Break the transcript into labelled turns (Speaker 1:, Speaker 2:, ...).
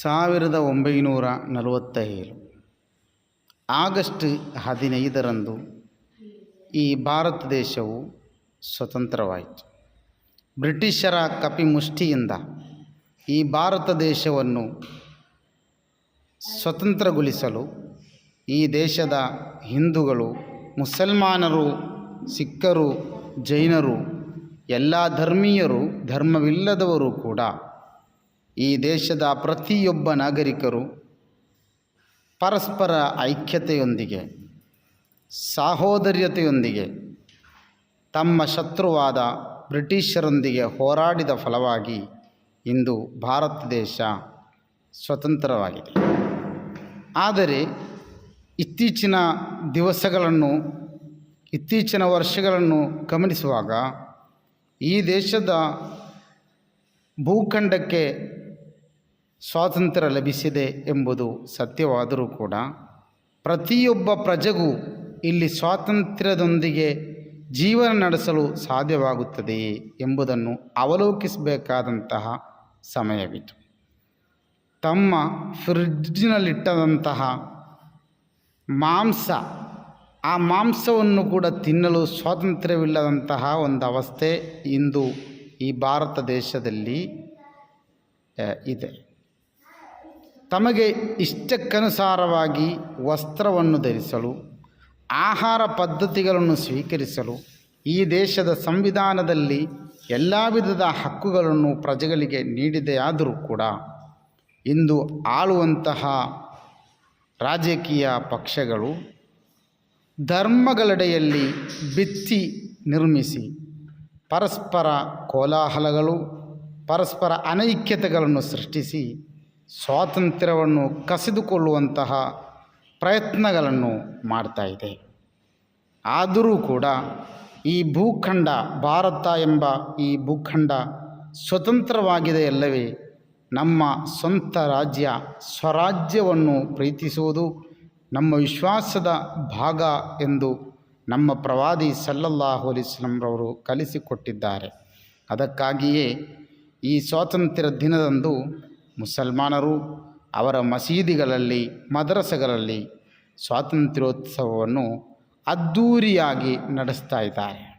Speaker 1: ಸಾವಿರದ ಒಂಬೈನೂರ ನಲವತ್ತ ಏಳು ಆಗಸ್ಟ್ ಹದಿನೈದರಂದು ಈ ಭಾರತ ದೇಶವು ಸ್ವತಂತ್ರವಾಯಿತು. ಬ್ರಿಟಿಷರ ಕಪಿಮುಷ್ಟಿಯಿಂದ ಈ ಭಾರತ ದೇಶವನ್ನು ಸ್ವತಂತ್ರಗೊಳಿಸಲು ಈ ದೇಶದ ಹಿಂದೂಗಳು, ಮುಸಲ್ಮಾನರು, ಸಿಖ್ಖರು, ಜೈನರು, ಎಲ್ಲ ಧರ್ಮೀಯರು, ಧರ್ಮವಿಲ್ಲದವರು ಕೂಡ ಈ ದೇಶದ ಪ್ರತಿಯೊಬ್ಬ ನಾಗರಿಕರು ಪರಸ್ಪರ ಐಕ್ಯತೆಯೊಂದಿಗೆ, ಸಾಹೋದರ್ಯತೆಯೊಂದಿಗೆ, ತಮ್ಮ ಶತ್ರುವಾದ ಬ್ರಿಟಿಷರೊಂದಿಗೆ ಹೋರಾಡಿದ ಫಲವಾಗಿ ಇಂದು ಭಾರತ ದೇಶ ಸ್ವತಂತ್ರವಾಗಿದೆ. ಆದರೆ ಇತ್ತೀಚಿನ ದಿವಸಗಳನ್ನು, ಇತ್ತೀಚಿನ ವರ್ಷಗಳನ್ನು ಗಮನಿಸುವಾಗ ಈ ದೇಶದ ಭೂಖಂಡಕ್ಕೆ ಸ್ವಾತಂತ್ರ್ಯ ಲಭಿಸಿದೆ ಎಂಬುದು ಸತ್ಯವಾದರೂ ಕೂಡ ಪ್ರತಿಯೊಬ್ಬ ಪ್ರಜೆಗೂ ಇಲ್ಲಿ ಸ್ವಾತಂತ್ರ್ಯದೊಂದಿಗೆ ಜೀವನ ನಡೆಸಲು ಸಾಧ್ಯವಾಗುತ್ತದೆಯೇ ಎಂಬುದನ್ನು ಅವಲೋಕಿಸಬೇಕಾದಂತಹ ಸಮಯವಿತು ತಮ್ಮ ಫ್ರಿಡ್ಜ್ನಲ್ಲಿಟ್ಟದಂತಹ ಮಾಂಸ, ಆ ಮಾಂಸವನ್ನು ಕೂಡ ತಿನ್ನಲು ಸ್ವಾತಂತ್ರ್ಯವಿಲ್ಲದಂತಹ ಒಂದು ಅವಸ್ಥೆ ಇಂದು ಈ ಭಾರತ ದೇಶದಲ್ಲಿ ಇದೆ. ತಮಗೆ ಇಷ್ಟಕ್ಕನುಸಾರವಾಗಿ ವಸ್ತ್ರವನ್ನು ಧರಿಸಲು, ಆಹಾರ ಪದ್ಧತಿಗಳನ್ನು ಸ್ವೀಕರಿಸಲು, ಈ ದೇಶದ ಸಂವಿಧಾನದಲ್ಲಿ ಎಲ್ಲ ವಿಧದ ಹಕ್ಕುಗಳನ್ನು ಪ್ರಜೆಗಳಿಗೆ ನೀಡಿದೆಯಾದರೂ ಕೂಡ ಇಂದು ಆಳುವಂತಹ ರಾಜಕೀಯ ಪಕ್ಷಗಳು ಧರ್ಮಗಳೆಡೆಯಲ್ಲಿ ಬಿತ್ತಿ ನಿರ್ಮಿಸಿ ಪರಸ್ಪರ ಕೋಲಾಹಲಗಳು, ಪರಸ್ಪರ ಅನೈಕ್ಯತೆಗಳನ್ನು ಸೃಷ್ಟಿಸಿ ಸ್ವಾತಂತ್ರ್ಯವನ್ನು ಕಸಿದುಕೊಳ್ಳುವಂತಹ ಪ್ರಯತ್ನಗಳನ್ನು ಮಾಡ್ತಾ ಇದೆ. ಆದರೂ ಕೂಡ ಈ ಭೂಖಂಡ, ಭಾರತ ಎಂಬ ಈ ಭೂಖಂಡ ಸ್ವತಂತ್ರವಾಗಿದೆ ಅಲ್ಲವೇ? ನಮ್ಮ ಸ್ವಂತ ರಾಜ್ಯ, ಸ್ವರಾಜ್ಯವನ್ನು ಪ್ರೀತಿಸುವುದು ನಮ್ಮ ವಿಶ್ವಾಸದ ಭಾಗ ಎಂದು ನಮ್ಮ ಪ್ರವಾದಿ ಸಲ್ಲಲ್ಲಾಹು ಅಲಿಸ್ಲಂರವರು ಕಲಿಸಿಕೊಟ್ಟಿದ್ದಾರೆ. ಅದಕ್ಕಾಗಿಯೇ ಈ ಸ್ವಾತಂತ್ರ್ಯ ದಿನದಂದು ಮುಸಲ್ಮಾನರು ಅವರ ಮಸೀದಿಗಳಲ್ಲಿ ಮದ್ರಸಗಳಲ್ಲಿ ಸ್ವಾತಂತ್ರ್ಯೋತ್ಸವವನ್ನು ಅದ್ಧೂರಿಯಾಗಿ ನಡೆಸ್ತಾ ಇದ್ದಾರೆ.